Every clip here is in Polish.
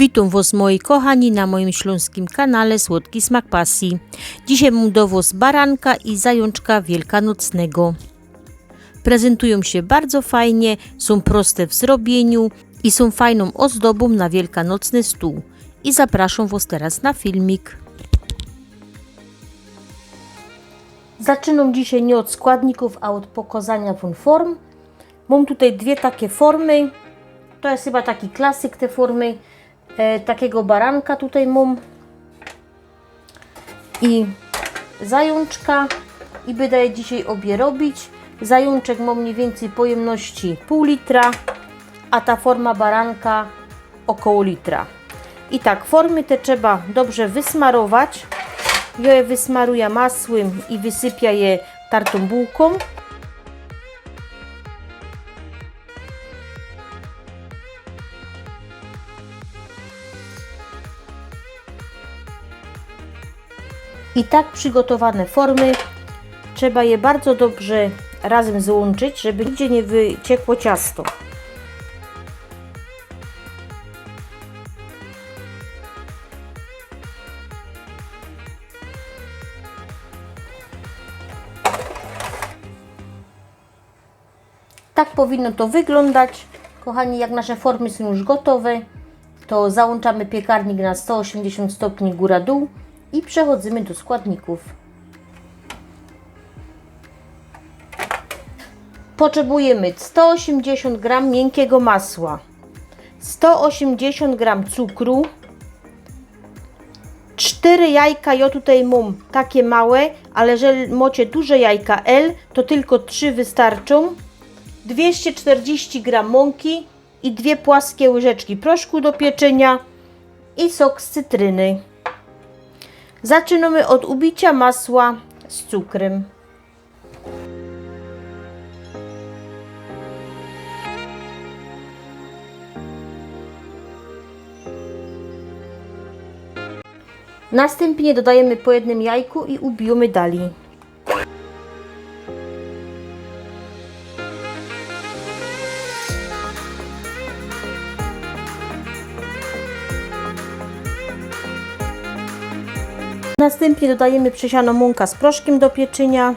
Witam Was moi kochani na moim śląskim kanale Słodki Smak Pasji. Dzisiaj mam dowóz baranka i zajączka wielkanocnego. Prezentują się bardzo fajnie, są proste w zrobieniu i są fajną ozdobą na wielkanocny stół. I zapraszam Was teraz na filmik. Zaczynam dzisiaj nie od składników, a od pokazania form. Mam tutaj dwie takie formy. To jest chyba taki klasyk te formy. E, takiego baranka tutaj mam. I zajączka. I będę dzisiaj obie robić. Zajączek mam mniej więcej pojemności pół litra, a ta forma baranka około litra. I tak, formy te trzeba dobrze wysmarować. Ja je wysmaruję masłem i wysypię je tartą bułką. I tak przygotowane formy trzeba je bardzo dobrze razem złączyć, żeby nigdzie nie wyciekło ciasto. Tak powinno to wyglądać. Kochani, jak nasze formy są już gotowe, to załączamy piekarnik na 180 stopni góra-dół i przechodzimy do składników. Potrzebujemy 180 g miękkiego masła, 180 g cukru, 4 jajka, ja tutaj mam takie małe, ale jeżeli macie duże jajka L, to tylko 3 wystarczą. 240 g mąki i dwie płaskie łyżeczki proszku do pieczenia i sok z cytryny. Zaczynamy od ubicia masła z cukrem. Następnie dodajemy po jednym jajku i ubijamy dalej. Następnie dodajemy przesianą mąka z proszkiem do pieczenia.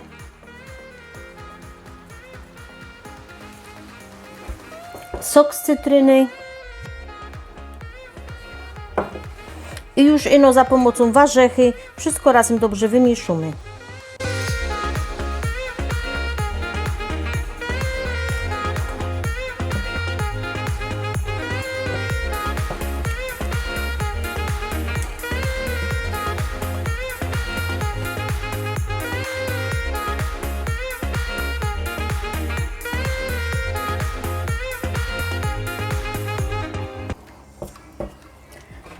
Sok z cytryny. I już ino za pomocą warzechy wszystko razem dobrze wymieszamy.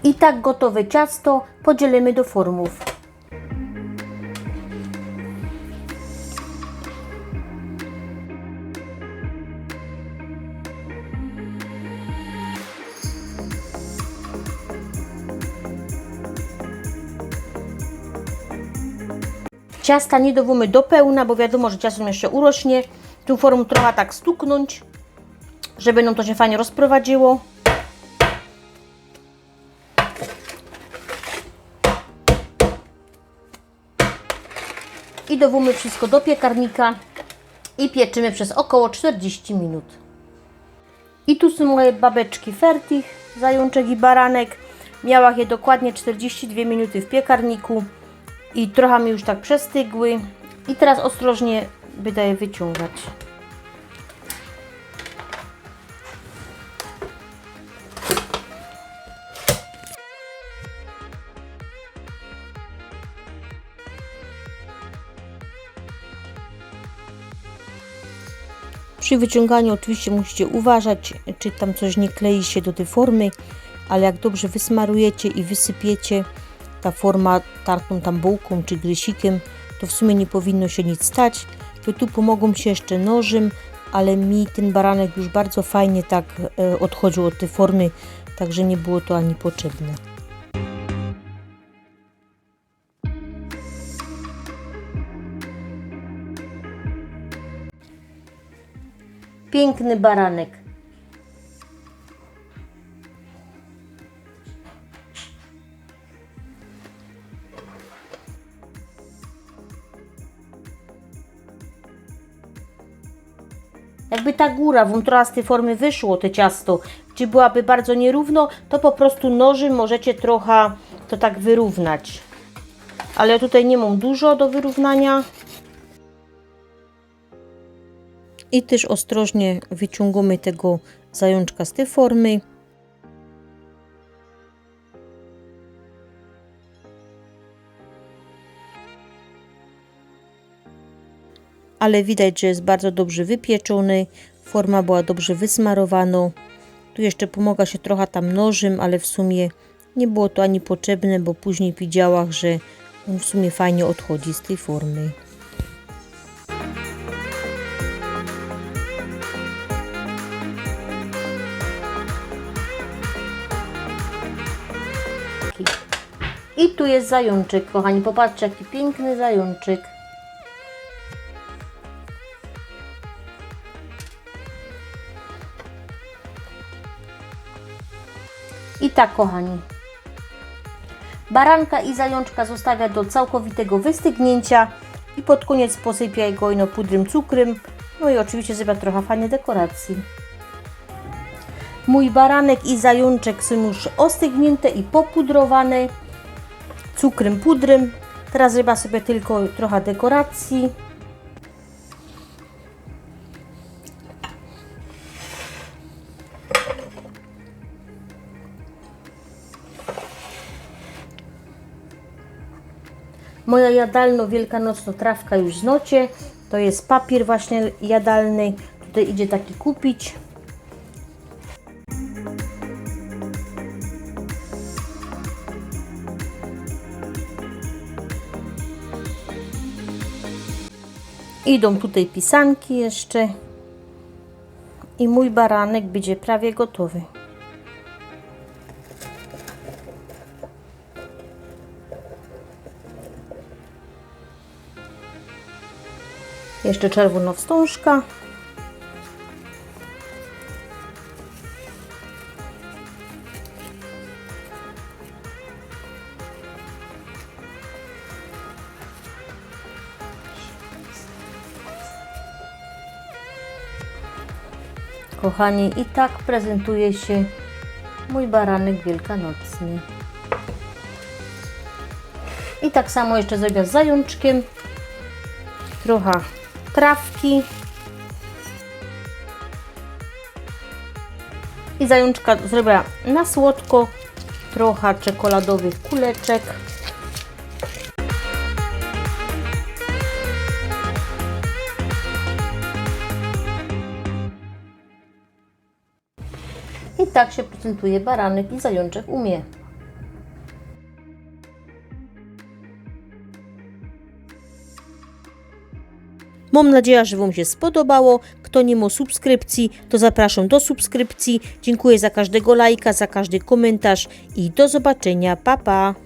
I tak gotowe ciasto podzielimy do formów. Ciasta nie dowumy do pełna, bo wiadomo, że ciasto jeszcze urośnie. Tą formą trochę tak stuknąć, żeby nam to się fajnie rozprowadziło. Dowumy wszystko do piekarnika i pieczymy przez około 40 minut. I tu są moje babeczki fertig, zajączek i baranek. Miała je dokładnie 42 minuty w piekarniku i trochę mi już tak przestygły. I teraz ostrożnie będę je wyciągać. Przy wyciąganiu oczywiście musicie uważać, czy tam coś nie klei się do tej formy, ale jak dobrze wysmarujecie i wysypiecie, ta forma tartą tam bułką czy grysikiem, to w sumie nie powinno się nic stać. To tu pomogą się jeszcze nożem, ale mi ten baranek już bardzo fajnie tak e, odchodził od tej formy, także nie było to ani potrzebne. Piękny baranek. Jakby ta góra wątrasty formy wyszło, to ciasto, czy byłaby bardzo nierówno, to po prostu nożem możecie trochę to tak wyrównać. Ale ja tutaj nie mam dużo do wyrównania. I też ostrożnie wyciągamy tego zajączka z tej formy. ale widać, że jest bardzo dobrze wypieczony. Forma była dobrze wysmarowana. Tu jeszcze pomaga się trochę tam nożem, ale w sumie nie było to ani potrzebne, bo później widziałam, że on w sumie fajnie odchodzi z tej formy. Tu jest zajączek, kochani. Popatrzcie, jaki piękny zajączek. I tak, kochani. Baranka i zajączka zostawia do całkowitego wystygnięcia i pod koniec posypiaj go ino pudrem cukrem. No i oczywiście zrobię trochę fajnej dekoracji. Mój baranek i zajączek są już ostygnięte i popudrowane cukrem, pudrem. Teraz zrobię sobie tylko trochę dekoracji. Moja jadalno-wielkanocno trawka już znocie. To jest papier właśnie jadalny. Tutaj idzie taki kupić. Idą tutaj pisanki jeszcze. I mój baranek będzie prawie gotowy. Jeszcze czerwona wstążka. Kochani, i tak prezentuje się mój baranek wielkanocny. I tak samo jeszcze zrobię z zajączkiem trochę trawki i zajączka zrobię na słodko trochę czekoladowych kuleczek tak się prezentuje baranek i zajączek u mnie. Mam nadzieję, że Wam się spodobało. Kto nie ma subskrypcji, to zapraszam do subskrypcji. Dziękuję za każdego lajka, za każdy komentarz i do zobaczenia. Pa, pa!